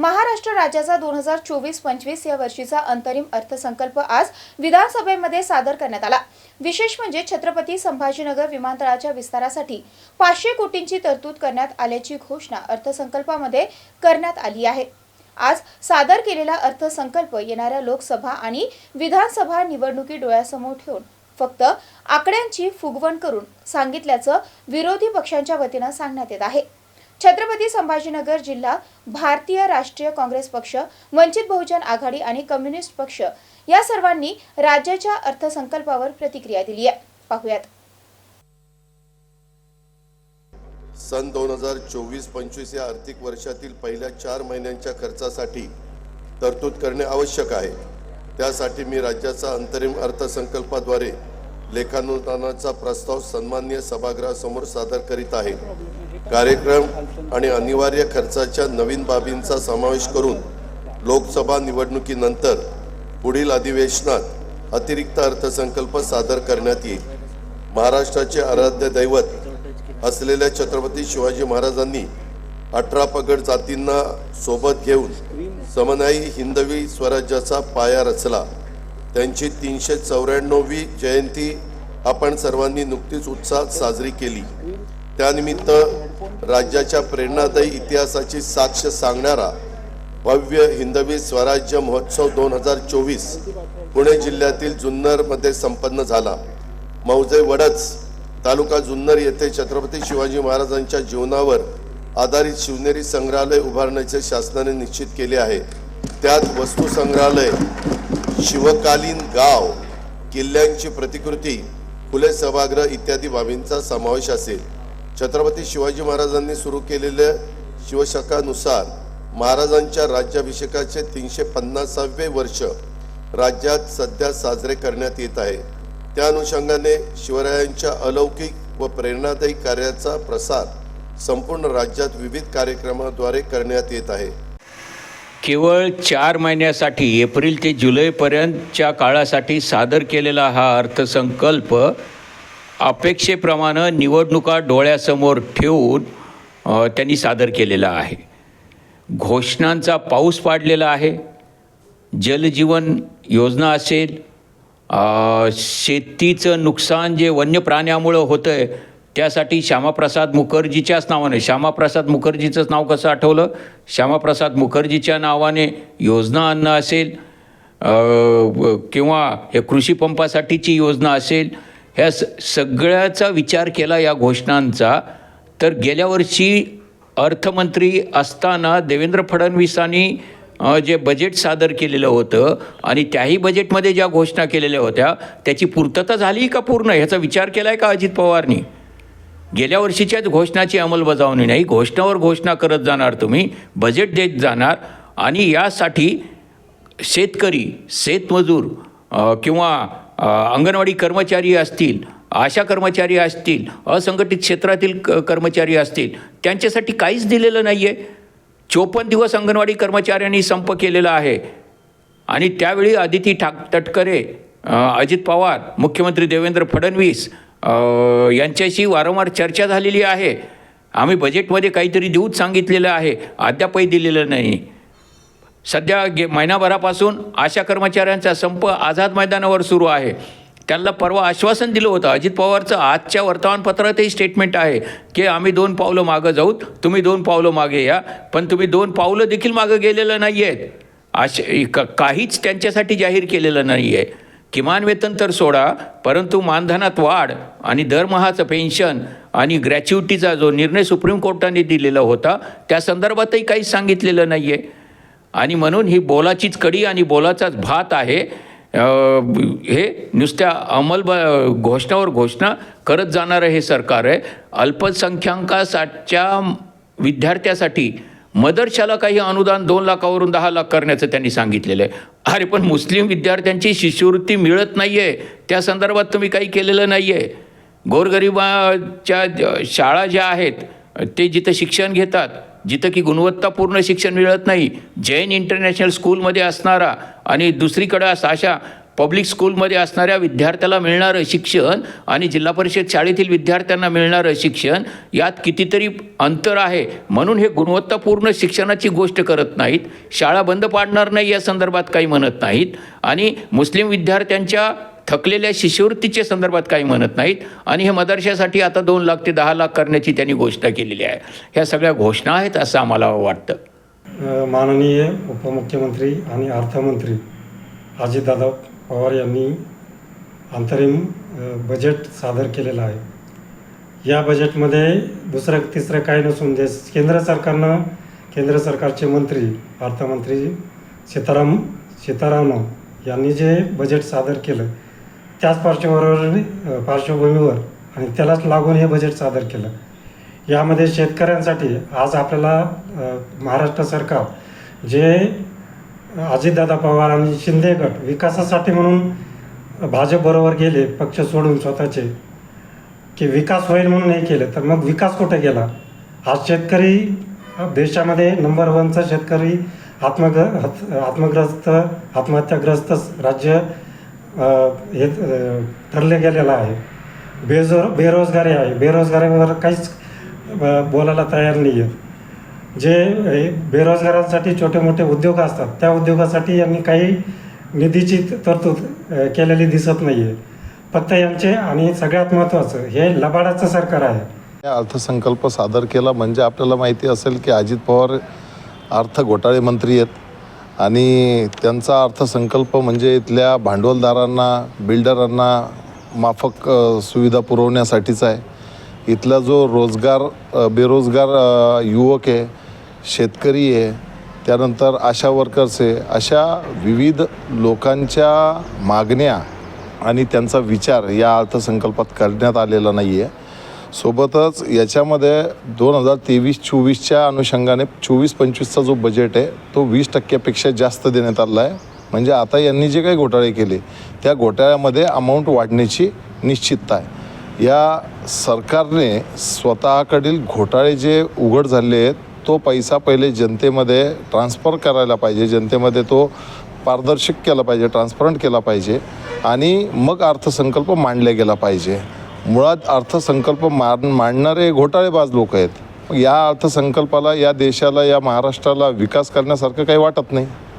महाराष्ट्र राज्याचा दोन हजार चोवीस पंचवीस या वर्षीचा अंतरिम अर्थसंकल्प आज विधानसभेमध्ये सादर करण्यात आला. विशेष म्हणजे छत्रपती संभाजीनगर विमानतळाच्या विस्तारासाठी पाचशे कोटींची तरतूद करण्यात आल्याची घोषणा अर्थसंकल्पामध्ये करण्यात आली आहे. आज सादर केलेला अर्थसंकल्प येणाऱ्या लोकसभा आणि विधानसभा निवडणुकी डोळ्यासमोर ठेवून फक्त आकड्यांची फुगवण करून सांगितल्याचं विरोधी पक्षांच्या वतीनं सांगण्यात येत आहे. छत्रपती संभाजीनगर जिल्हा भारतीय राष्ट्रीय काँग्रेस पक्ष वंचित बहुजन आघाडी आणि कम्युनिस्ट पक्ष या सर्वांनी राज्याच्या अर्थसंकल्पावर प्रतिक्रिया दिली आहे. पाहुयात. सन दोन हजार चोवीस पंचवीस या आर्थिक वर्षातील पहिल्या चार महिन्यांच्या खर्चासाठी तरतूद करणे आवश्यक आहे. त्यासाठी मी राज्याचा अंतरिम अर्थसंकल्पाद्वारे लेखानुदानाचा प्रस्ताव सन्मान्य सभागृहासमोर सादर करीत आहे. कार्यक्रम आणि अनिवार्य खर्चाच्या नवीन बाबींचा समावेश करून लोकसभा निवडणुकीनंतर पुढील अधिवेशनात अतिरिक्त अर्थसंकल्प सादर करण्यात येईल. महाराष्ट्राचे आराध्य दैवत असलेल्या छत्रपती शिवाजी महाराजांनी अठरा पगड जातींना सोबत घेऊन समनाई हिंदवी स्वराज्याचा पाया रचला. त्यांची तीनशे चौऱ्याण्णववी जयंती आपण सर्वांनी नुकतीच उत्साहात साजरी केली. त्यानिमित्त राज्याच्या प्रेरणादायी इतिहासाची साक्ष सांगणारा भव्य हिंदवी स्वराज्य महोत्सव दोन हजार चोवीस पुणे जिल्ह्यातील जुन्नरमध्ये संपन्न झाला. मौजे वडच तालुका जुन्नर येथे छत्रपती शिवाजी महाराजांच्या जीवनावर आधारित शिवनेरी संग्रहालय उभारण्याचे शासनाने निश्चित केले आहे. त्यात वस्तू संग्रहालय शिवकालीन गाव किल्ल्यांची प्रतिकृती फुले सभागृह इत्यादी बाबींचा समावेश असेल. छत्रपती शिवाजी महाराजांनी सुरू केलेल्या शिवशकानुसार महाराजांच्या राज्याभिषेकाचे तीनशे पन्नासावे वर्ष राज्यात सध्या साजरे करण्यात येत आहे. त्या अनुषंगाने शिवरायांच्या अलौकिक व प्रेरणादायी कार्याचा प्रसार संपूर्ण राज्यात विविध कार्यक्रमाद्वारे करण्यात येत आहे. केवळ चार महिन्यासाठी एप्रिल ते जुलैपर्यंतच्या काळासाठी सादर केलेला हा अर्थसंकल्प अपेक्षेप्रमाणे निवडणुका डोळ्यासमोर ठेवून त्यांनी सादर केलेला आहे. घोषणांचा पाऊस पाडलेला आहे. जलजीवन योजना असेल शेतीचं नुकसान जे वन्य प्राण्यामुळं होतं आहे त्यासाठी श्यामाप्रसाद मुखर्जीच्याच नावाने श्यामाप्रसाद मुखर्जीचंच नाव कसं आठवलं? श्यामाप्रसाद मुखर्जीच्या नावाने योजना आणणं असेल किंवा हे कृषी पंपासाठीची योजना असेल ह्या स सगळ्याचा विचार केला या घोषणांचा. तर गेल्या वर्षी अर्थमंत्री असताना देवेंद्र फडणवीसांनी जे बजेट सादर केलेलं होतं आणि त्याही बजेटमध्ये ज्या घोषणा केलेल्या होत्या त्याची पूर्तता झाली का पूर्ण? ह्याचा विचार केला आहे का अजित पवारनी? गेल्या वर्षीच्याच घोषणाची अंमलबजावणी नाही. घोषणावर घोषणा करत जाणार तुम्ही बजेट देत जाणार आणि यासाठी शेतकरी शेतमजूर किंवा अंगणवाडी कर्मचारी असतील आशा कर्मचारी असतील असंघटित क्षेत्रातील क कर्मचारी असतील त्यांच्यासाठी काहीच दिलेलं नाही आहे चोपन्न दिवस अंगणवाडी कर्मचाऱ्यांनी संप केलेला आहे. आणि त्यावेळी आदिती ठाक तटकरे अजित पवार मुख्यमंत्री देवेंद्र फडणवीस यांच्याशी वारंवार चर्चा झालेली आहे. आम्ही बजेटमध्ये काहीतरी देऊच सांगितलेलं आहे. अद्यापही दिलेलं नाही. सध्या गे महिनाभरापासून आशा कर्मचाऱ्यांचा संप आझाद मैदानावर सुरू आहे. त्यांना परवा आश्वासन दिलं होतं. अजित पवारचं आजच्या वर्तमानपत्रातही स्टेटमेंट आहे की आम्ही दोन पावलं मागं जाऊ तुम्ही दोन पावलं मागे या पण तुम्ही दोन पावलं देखील मागं गेलेलं नाही आहेत असे काहीच त्यांच्यासाठी जाहीर केलेलं नाही आहे किमान वेतन तर सोडा परंतु मानधनात वाढ आणि दरमहाचं पेन्शन आणि ग्रॅच्युटीचा जो निर्णय सुप्रीम कोर्टाने दिलेला होता त्या संदर्भातही काहीच सांगितलेलं नाही आहे आणि म्हणून ही बोलाचीच कडी आणि बोलाचाच भात आहे. हे नुसत्या अंमल घोषणावर घोषणा करत जाणारं हे सरकार आहे. अल्पसंख्याकासाठच्या विद्यार्थ्यासाठी मदरशाला काही अनुदान दोन लाखावरून दहा लाख करण्याचं त्यांनी सांगितलेलं आहे. अरे पण मुस्लिम विद्यार्थ्यांची शिष्यवृत्ती मिळत नाही आहे त्या संदर्भात तुम्ही काही केलेलं नाही आहे गोरगरिबाच्या शाळा ज्या आहेत ते जिथं शिक्षण घेतात जिथं की गुणवत्तापूर्ण शिक्षण मिळत नाही जैन इंटरनॅशनल स्कूलमध्ये असणारा आणि दुसरीकडं अशा पब्लिक स्कूलमध्ये असणाऱ्या विद्यार्थ्याला मिळणारं शिक्षण आणि जिल्हा परिषद शाळेतील विद्यार्थ्यांना मिळणारं शिक्षण यात कितीतरी अंतर आहे. म्हणून हे गुणवत्तापूर्ण शिक्षणाची गोष्ट करत नाहीत. शाळा बंद पाडणार नाही या संदर्भात काही म्हणत नाहीत. आणि मुस्लिम विद्यार्थ्यांच्या थकलेल्या शिष्यवृत्तीच्या संदर्भात काही म्हणत नाहीत. आणि हे मदरशासाठी आता दोन लाख ते दहा लाख करण्याची त्यांनी घोषणा केलेली आहे. ह्या सगळ्या घोषणा आहेत असं आम्हाला वाटतं. माननीय उपमुख्यमंत्री आणि अर्थमंत्री अजितदादा पवार यांनी अंतरिम बजेट सादर केलेलं आहे. या बजेटमध्ये दुसरं तिसरं काही नसून जे केंद्र सरकारनं केंद्र सरकारचे मंत्री अर्थमंत्री सीताराम सीतारामन यांनी जे बजेट सादर केलं त्याच पार्श्वभूमीवर पार्श्वभूमीवर आणि त्यालाच लागून हे बजेट सादर केलं. यामध्ये शेतकऱ्यांसाठी आज आपल्याला महाराष्ट्र सरकार जे अजितदादा पवार आणि शिंदे गट विकासासाठी म्हणून भाजपबरोबर गेले पक्ष सोडून स्वतःचे की विकास होईल म्हणून हे केलं तर मग विकास कुठे गेला? आज शेतकरी देशामध्ये नंबर वनचा शेतकरी आत्मग्र आत्मग्रस्त आत्महत्याग्रस्त राज्य हे ठरले गेलेलं आहे. बेजो बेरोजगारी आहे. बेरोजगारीवर काहीच बोलायला तयार नाही आहेत जे बेरोजगारांसाठी छोटे मोठे उद्योग असतात त्या उद्योगासाठी यांनी काही निधीची तरतूद केलेली दिसत नाही आहे फक्त यांचे आणि सगळ्यात महत्त्वाचं हे लबाडाचं सरकार आहे. अर्थसंकल्प सादर केला म्हणजे आपल्याला माहिती असेल की अजित पवार अर्थ घोटाळे मंत्री आहेत. आणि त्यांचा अर्थसंकल्प म्हणजे इथल्या भांडवलदारांना बिल्डरांना माफक सुविधा पुरवण्यासाठीचा आहे. इथला जो रोजगार बेरोजगार युवक आहे शेतकरी आहे त्यानंतर आशा वर्कर्स आहे अशा विविध लोकांच्या मागण्या आणि त्यांचा विचार या अर्थसंकल्पात करण्यात आलेला नाही आहे सोबतच याच्यामध्ये दोन हजार तेवीस चोवीसच्या अनुषंगाने चोवीस पंचवीसचा जो बजेट आहे तो वीस टक्क्यापेक्षा जास्त देण्यात आला आहे. म्हणजे आता यांनी जे काही घोटाळे केले त्या घोटाळ्यामध्ये अमाऊंट वाढण्याची निश्चितता आहे. या सरकारने स्वतःकडील घोटाळे जे उघड झाले आहेत तो पैसा पहिले जनतेमध्ये ट्रान्सफर करायला पाहिजे. जनतेमध्ये तो पारदर्शक केला पाहिजे ट्रान्सपरंट केला पाहिजे. आणि मग अर्थसंकल्प मांडला गेला पाहिजे. मुळात अर्थसंकल्प मार मांडणारे घोटाळेबाज लोक आहेत. या अर्थसंकल्पाला या देशाला या महाराष्ट्राला विकास करण्यासारखं काही वाटत नाही.